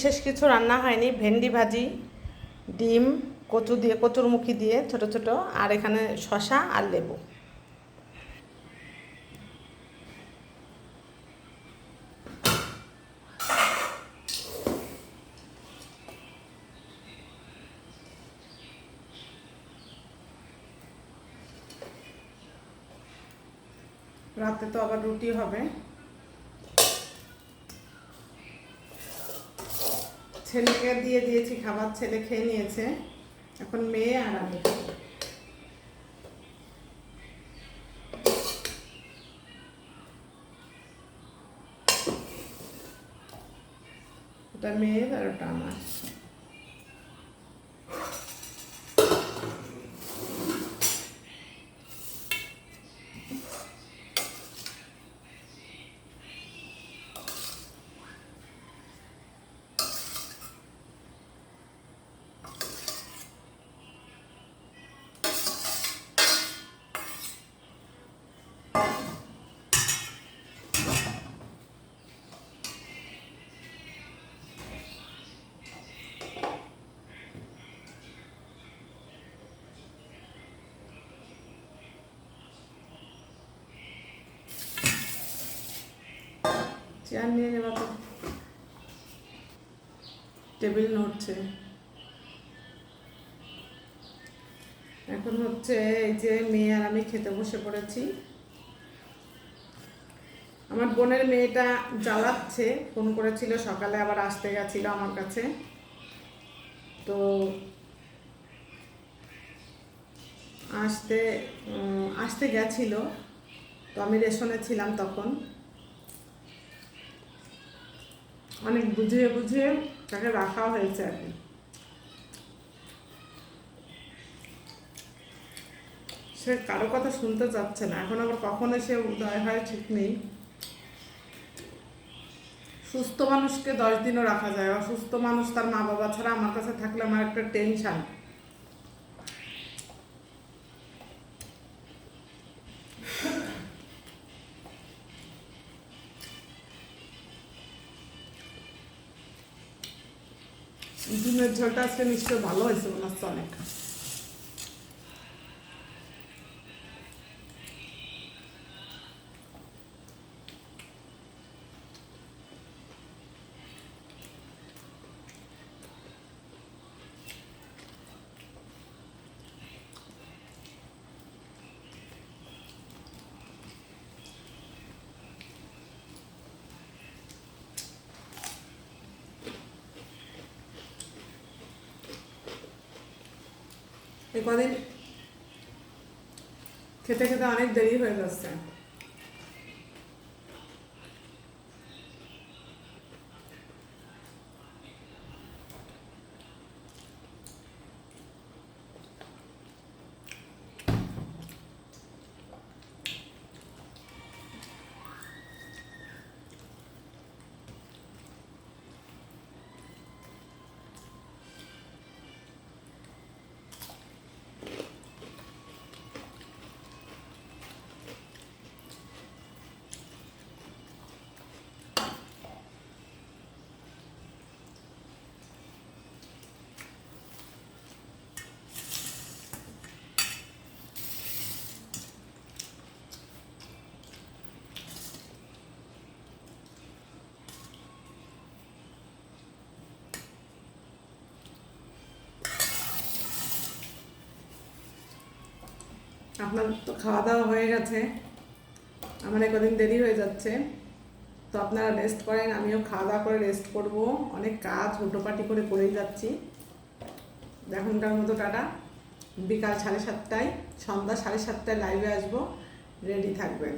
বিশেষ কিছু রান্না হয়নি। ভেন্ডি ভাজি, ডিম, কচু দিয়ে কচুরমুখী দিয়ে ছোট ছোট, আর এখানে শশা আর লেবু। রাতে তো আবার রুটি হবে। ছেলেকে দিয়ে দিয়েছি, খাবার ছেলে খেয়ে নিয়েছে। এখন মেয়ে আর আমি। এটা ওটা মেয়ের আর ওটা আমার। চেয়ার নিয়ে যাবা তো। টেবিল নড়ছে। এখন হচ্ছে এই যে মেয়ে আর আমি খেতে বসে পড়েছি। আমার বোনের মেয়েটা জ্বালাচ্ছে, ফোন করেছিল, সকালে আবার আসতে গেছিল আমার কাছে। তো আসতে আসতে গেছিল। তো আমি রেশনে ছিলাম তখন। অনেক বুঝিয়ে বুঝিয়ে তাকে রাখা হয়েছে আর কি। সে কারও কথা শুনতে চাচ্ছে না। এখন আবার কখনো সে উদয় হয় ঠিক নেই। সুস্থ মানুষকে দশ দিনও রাখা যায়। অসুস্থ মানুষ তার মা বাবা ছাড়া আমার কাছে থাকলে আমার একটা টেনশন ডিমের ঝোলটা আজকে নিশ্চয় ভালো হয়েছে মনে হচ্ছে অনেক। কদিন খেতে খেতে অনেক দেরি হয়ে যাচ্ছে। আপনার তো খাওয়া দাওয়া হয়ে গেছে। আমার কদিন দেরি হয়ে যাচ্ছে। তো আপনারা রেস্ট করেন, আমিও খাওয়া দাওয়া করে রেস্ট করব। অনেক কাজ, হুটোপাটি করে করেই যাচ্ছি। এখনকার মতো টাটা। বিকাল সাড়ে সাতটায়, সন্ধ্যা সাড়ে সাতটায় লাইভে আসব। রেডি থাকবেন।